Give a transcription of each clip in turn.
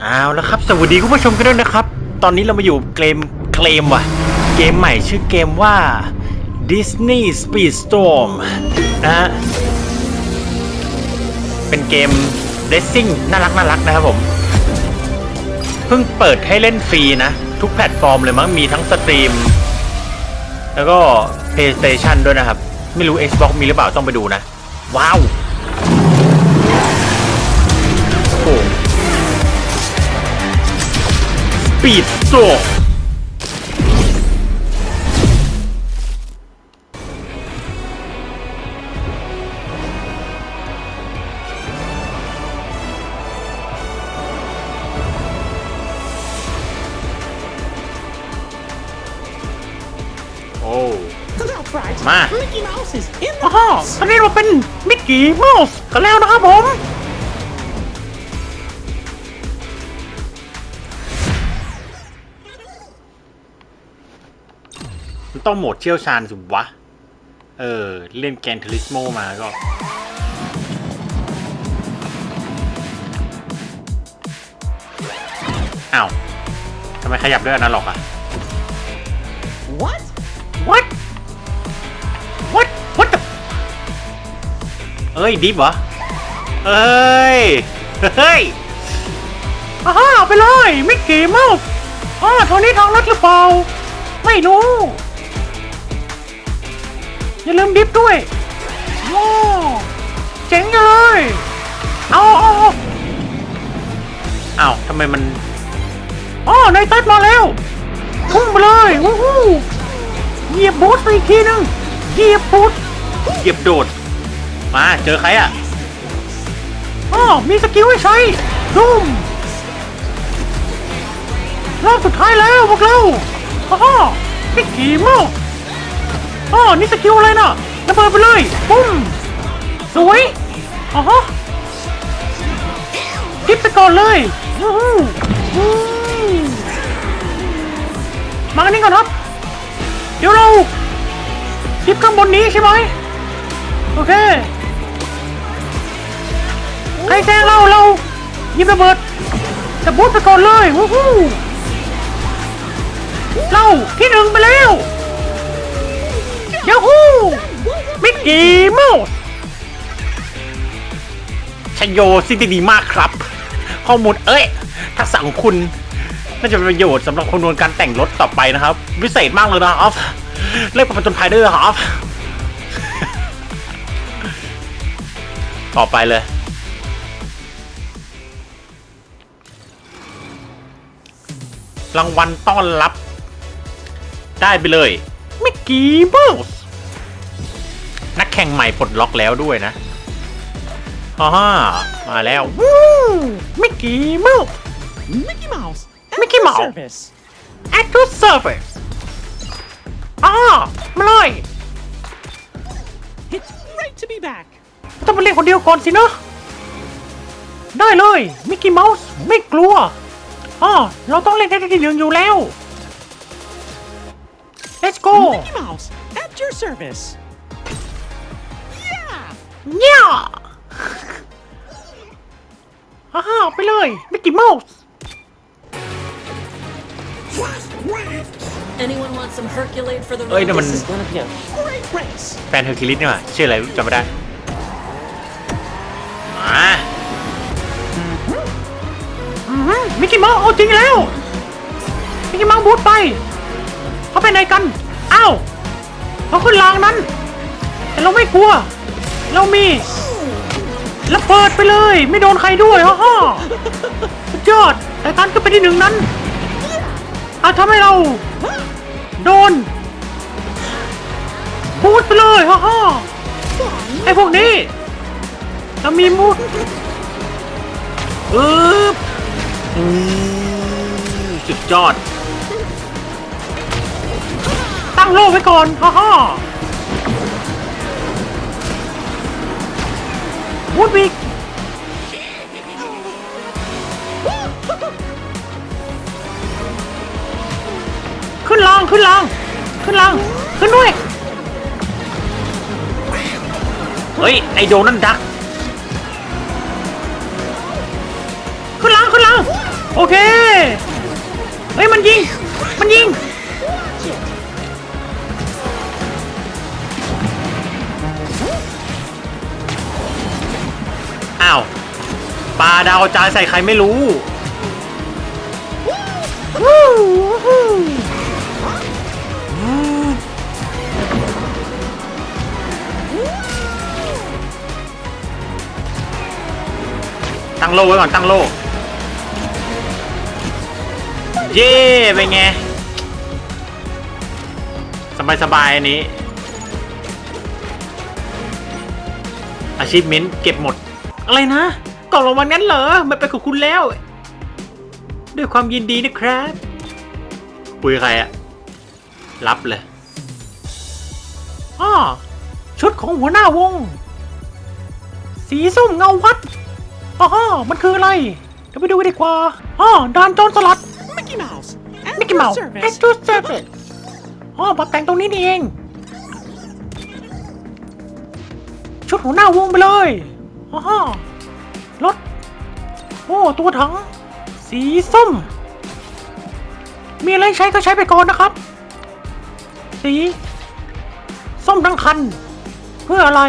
เอาแล้วครับ สวัสดีคุณผู้ชมกันด้วยนะครับ ตอนนี้เรามาอยู่เกมเกมว่ะ เกมใหม่ชื่อเกมว่า Disney Speedstorm นะฮะ เป็นเกม Racing น่ารักน่ารักนะครับผม เพิ่งเปิดให้เล่นฟรีนะ ทุกแพลตฟอร์มเลยมั้ง มีทั้งสตรีม แล้วก็ PlayStation ด้วยนะครับ ไม่รู้ Xbox มีหรือเปล่าต้องไปดูนะ ว้าว Speed Storm โอ้ That's right. Ma. Mickey Mouse is in the อ๋อ house. ตอนนี้เราเป็นมิกกี้เมาส์กันแล้วนะครับผม ต้องโหมดเชี่ยวชาญสิวะ เออ เล่นแกนเทลิสโมมาก็ อ้าวทำไมขยับด้วยอนาล็อกอะ What? What What What the เอ้ย ดิฟเหรอ เอ้ย เฮ้ยอาฮ่าไปเลย มิกกี้เมาส์อ๋อทางนี้ทางรถหรือเปล่า ไม่รู้ อย่าลืมดิฟด้วยโอ้เจ๋งเลยเอาเอาเอาอ้าวทำไมมันอ๋อนายตัดมาแล้วพุ่งไปเลยวู้ฮู้เหยียบบูทไปอีกทีนึงเหยียบบูทเหยียบโดด มาเจอใครอะอ๋อมีสกิลให้ใช้ซูมรอบสุดท้ายแล้วพวกเราอ๋อมิกกี้เมาส์ อ๋อนี่สกิลอะไรน่ะระเบิดไปเลยปุ้มสวยอ๋อฮะทิปไปก่อนเลยวู้ฮู้วมากันนี่ก่อนครับ เดี๋ยวเราทิปข้างบนนี้ใช่ไหมโอเคใครแซงเราเรายิบระเบิดจะบูทไปก่อนเลยวู้ฮู้เราที่หนึ่งไปแล้ว ยาฮูมิกกี้เมาส์ชโยสิ่งที่ดีมากครับ ข้อมูลเอ้ยทักษะของคุณน่าจะเป็นประโยชน์สำหรับคำนวณการแต่งรถต่อไปนะครับ วิเศษมากเลยนะครับเรียกว่าเป็นจนภัยด้วยครับ ต่อไปเลยรางวัลต้อนรับ ได้ไปเลยมิกกี้เมาส์ นักแข่งใหม่ปลดล็อกแล้วด้วยนะฮ่าฮ่ามาแล้ววู้มิกกี้เมาส์ Mickey Mouse. at Mickey your Mouse. Service. at your service อ่ามาเลย It's great to be back. ต้องมาเล่นคนเดียวก่อนสินะ ได้เลยมิกกี้เมาส์ไม่กลัวอ๋อเราต้องเล่นได้ที่หนึ่งอยู่แล้ว let's go Mickey Mouse. At your service. Yeah. เนี่ยฮ่าฮ่าไปเลยมิกกี้เมาส์ Anyone want some Herculade for the Ơi, road? nó mình- This is gonna be a great race. แฟนเฮอร์คิวลิสนี่หว่าชื่ออะไรจำไม่ได้มามิกกี้เมาส์เอาจริงแล้ว มิกกี้เมาส์บูทไป เขาไปไหนกัน อ้าวเขาขึ้นรางนั้น แต่เราไม่กลัว เรามีระเบิดไปเลย ไม่โดนใครด้วยฮ่าฮ่าสุดยอดแต่การก็ไปที่หนึ่งนั้นอาจทำให้เรา โดนพูดไปเลยฮ่าฮ่าไอพวกนี้เรามีมูดเออสุดยอด ตั้งโลกไว้ก่อนฮ่าฮ่า วูดวิกขึ้นลางขึ้นลางขึ้นลางขึ้นด้วย เฮ้ย ไอโดนั่นดัก ขึ้นล่างขึ้นล่างโอเค เฮ้ย มันยิง มันยิง ดาวจานใส่ใครไม่รู้ตั้งโลไว้ก่อนตั้งโลเย่เป็นไง สบายสบายๆอันนี้ อาชีพเม้นเก็บหมด อะไรนะ กล่องรางวัลงั้นเหรอ มันเป็นของคุณแล้ว ด้วยความยินดีนะครับคุยกับใครอะรับเลยอ้อชุดของหัวหน้าวง สีส้มเงาวัดอ๋อมันคืออะไร เดี๋ยวไปดูกันดีกว่าอ๋อดานโจรสลัด Mickey Mouse. At มิกกี้ your เมาส์ service. แอคทูเซอร์วิสอ๋อมาแต่งตรงนี้นี่เอง ชุดหัวหน้าวงไปเลยอ๋อรถ โอ้ตัวถัง สีส้ม มีอะไรใช้ก็ใช้ไปก่อนนะครับ สี ส้มทั้งคัน เพื่ออะไร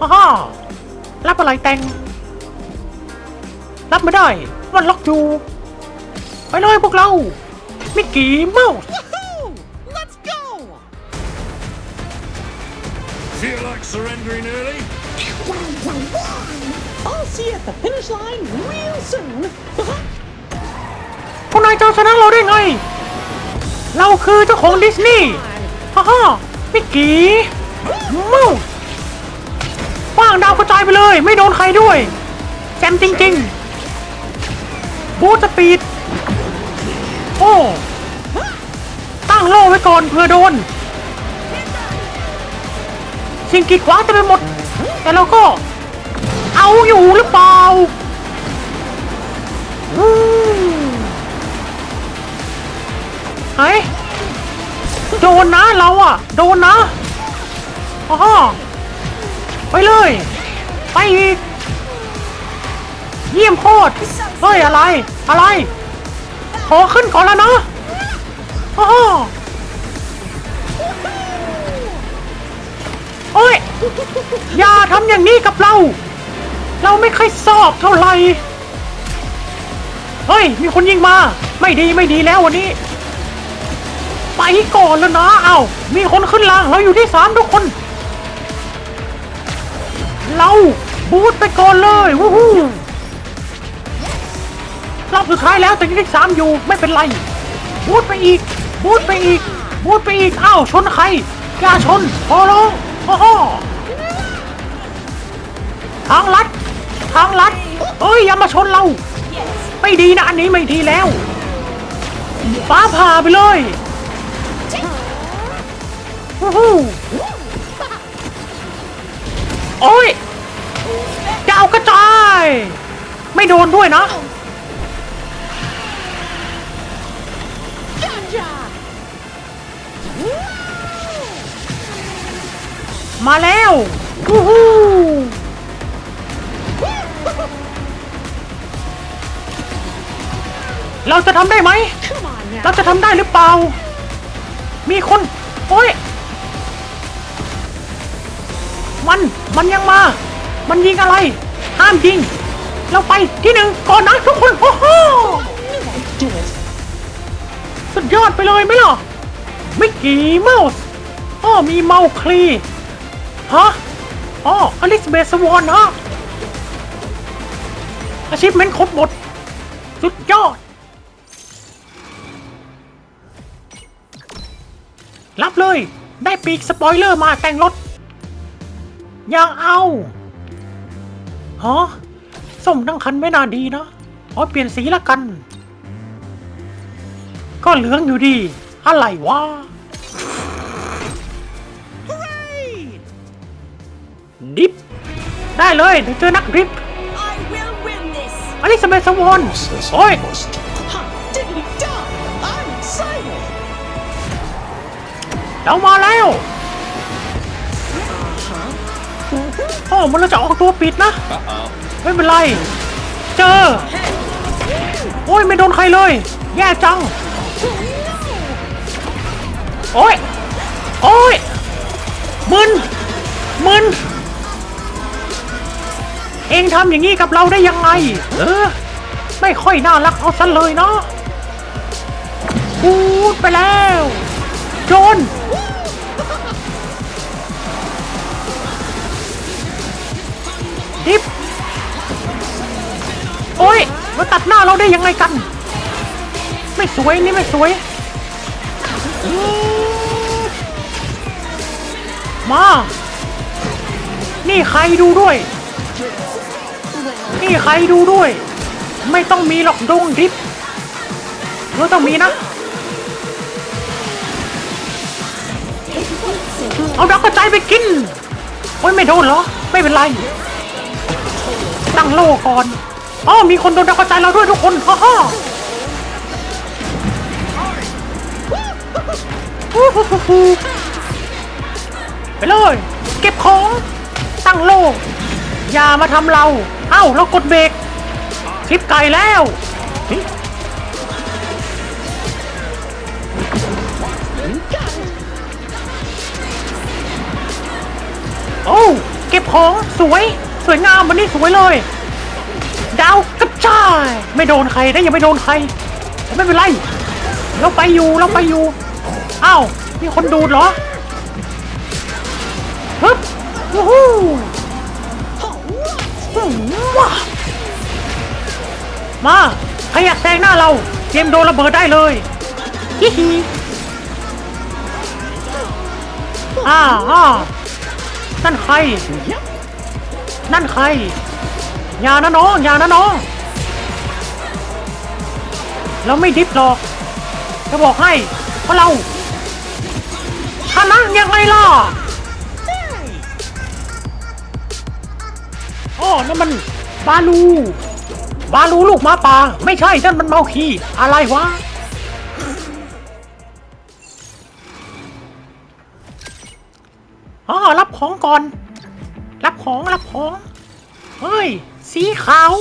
อ๋อรับอะไรแต่ง รับไม่ได้ มันล็อกอยู่ ไปเลยพวกเรา มิกกี้เมาส์ Woohoo! Let's go! Feel like surrendering early? I'll see you at the finish line real soon. พวกนายจะชนะเราได้ไง เราคือเจ้าของดิสนีย์ฮ่าฮ่ามิกกี้เมาส์ว่างดาวกระจายไปเลย ไม่โดนใครด้วยแจมจริงๆ บูสปีด โอ้ ตั้งโล่ไว้ก่อนเพื่อโดน สิ่งกีดขวางเต็มไปหมด แต่เราก็เอาอยู่หรือเปล่าเฮ้ยโดนนะเราอะโดนนะอ๋อไปเลย ไปอีก เยี่ยมโคตร เฮ้ย อะไร อะไร ขอขึ้นก่อนแล้วนะอ๋อ อย่าทำอย่างนี้กับเรา เราไม่ค่อยชอบเท่าไหร่ เฮ้ย มีคนยิงมา ไม่ดีไม่ดีแล้ววันนี้ ไปก่อนแล้วนะ เอามีคนขึ้นล่าง เราอยู่ที่สามทุกคน เราบูทไปก่อนเลยวู้ฮู้รอบสุดท้ายแล้วแต่ยังได้สามอยู่ไม่เป็นไร บูทไปอีก บูทไปอีก บูทไปอีก อ้าว ชนใครอย่าชนพอร้องโอ้โห ทางลัด ทางลัดเอ้ยอย่ามาชนเรา ไม่ดีนะอันนี้ไม่ดีแล้ว ฟ้าผ่าไปเลยวู้ฮู้โอ้ยจะเอากระจาย ไม่โดนด้วยนะมาแล้ววู้ฮู้ เราจะทำได้ไหม Come on now. เราจะทำได้หรือเปล่า มีคน โอ้ย มัน มันยังมา มันยิงอะไร ห้ามยิง เราไปที่หนึ่งก่อนนะทุกคน โอ้โห Knew I'd do it. สุดยอดไปเลยไหมล่ะ มิกกี้เมาส์อ้อมีเมาคลี ฮะอ๋ออลิซเบธสวอนฮะอาชีพเมนครบหมด สุดยอด รับเลย ได้ปีกสปอยเลอร์มาแต่งรถยังเอาฮะส้มทั้งคันไม่น่าดีนะขอเปลี่ยนสีละกัน ก็เหลืองอยู่ดี อะไรวะ Hooray! ดิฟได้เลยเดี๋ยวเจอนักดริฟ I will win this! อลิซาเบธสวอนโอ้ย เรามาแล้วโอ้มันเราจะออกตัวปิดนะ ไม่เป็นไร เจอ โอ้ยไม่โดนใครเลย แย่จัง โอ้ย โอ้ย มึน มึน เองทำอย่างนี้กับเราได้ยังไง เออ ไม่ค่อยน่ารักเอาซะเลยเนาะพูดไปแล้ว โจนดิฟโอ้ยมาตัดหน้าเราได้ยังไงกัน ไม่สวยนี่ไม่สวย มา นี่ใครดูด้วย นี่ใครดูด้วย ไม่ต้องมีหรอกดงดิฟเออต้องมีนะ เอาดอกกระจายไปกิน โอ้ยไม่โดนเหรอ ไม่เป็นไร ตั้งโล่ก่อนอ๋อมีคนโดนดาวกระจายเราด้วยทุกคนฮ่าฮ่าไปเลย เก็บของ ตั้งโล่อย่ามาทำเรา เอ้าเรากดเบรกคลิปไก่แล้ว โอ้เก็บของสวยสวยงามวันนี้สวยเลย ดาวกระจายไม่โดนใครได้ยังไม่โดนใครไม่เป็นไรเราไปอยู่เราไปอยู่อ้าวมีคนดูดเหรอฮึบวู้ฮู้ฮึ่มว้ามาใครอยากแซงหน้าเราเตรียมโดนระเบิดได้เลยฮิฮิอ่าอ่า นั่นใคร นั่นใคร อย่านะน้อง อย่านะน้อง เราไม่ดิฟหรอก จะบอกให้ เพราะเราชนะยังไงล่ะอ๋อนั่นมันบาลู บาลูลูกหมาป่า ไม่ใช่นั่นมันเมาคีอะไรวะ อ๋อรับของก่อน รับของรับของ เฮ้ย สีขาว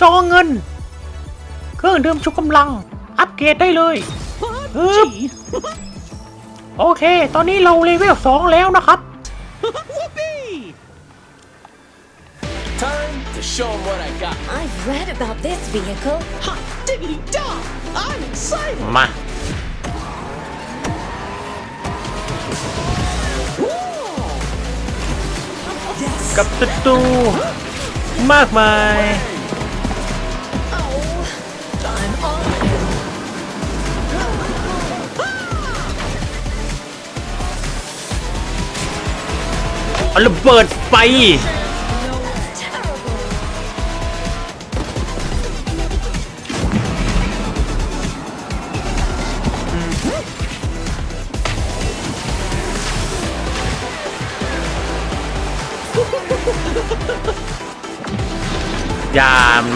จอเงิน เครื่องดื่มชูกำลัง อัปเกรดได้เลยฮึบโอเค ตอนนี้เราเลเวลสองแล้วนะครับ Time to show 'em what I got. I've read about this vehicle. Hot diggity dog! I'm excited! มา กับศัตรูมากมาย เอาระเบิดไป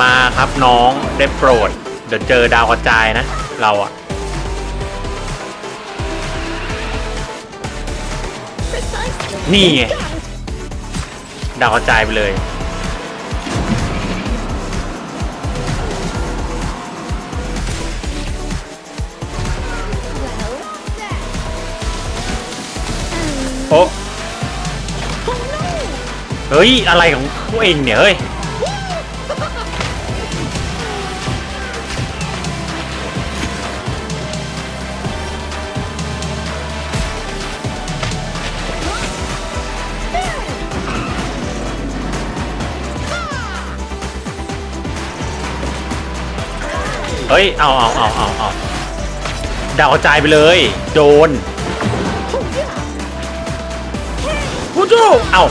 มาครับน้องได้โปรด เดี๋ยวเจอดาวกระจายนะ เราอะนี่ไงดาวกระจายไปเลยโอ้เฮ้ย อะไรของพวกเองเนี่ย เฮ้ย ฮ้ย เอาเอาเอาเอาเอาดาวกระจายไปเลย โดนฮูจูเอา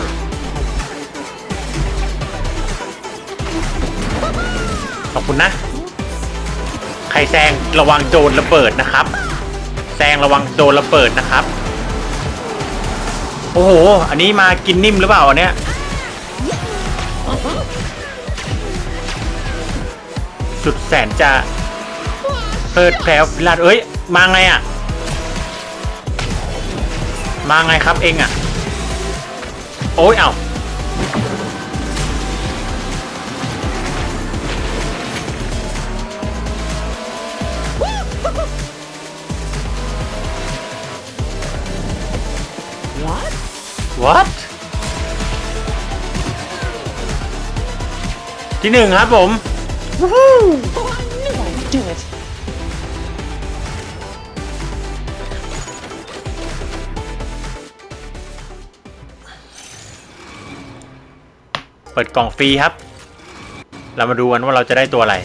ขอบคุณนะ ใครแซงระวังโดนระเบิดนะครับ แซงระวังโดนระเบิดนะครับ โอ้โห อันนี้มากินนิ่มหรือเปล่าอันเนี้ยสุดแสนจะ เพิดแผลพิลาดเอ้ย มาไงอะ มาไงครับเองอะ โอ้ยเอา้าวัดวัดที่หนึ่งครับผม Woohoo! เปิดกล่องฟรีครับ เรามาดูกันว่าเราจะได้ตัวอะไร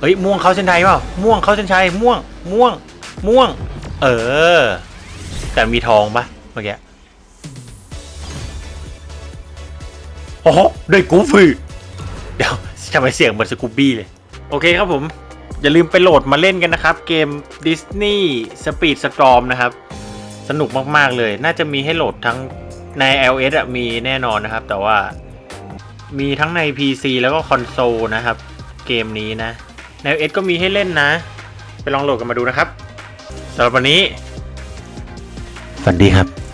เฮ้ยม่วงเขาเส้นชัยเปล่า ม่วงเขาเส้นชัยม่วง ม่วง ม่วง เออ แต่มีทองปะเมื่อกี้ โอ้โหด้วยกูฟรีเดี๋ยวทำไมเสียงเหมือนสกูบี้เลย โอเคครับผม อย่าลืมไปโหลดมาเล่นกันนะครับ เกม Disney Speed Storm นะครับ สนุกมาก ๆ เลย น่าจะมีให้โหลดทั้ง ใน iOS อะมีแน่นอนนะครับ แต่ว่ามีทั้งใน PC แล้วก็คอนโซลนะครับ เกมนี้นะใน iOS ก็มีให้เล่นนะ ไปลองโหลดกันมาดูนะครับสำหรับวันนี้ สวัสดีครับ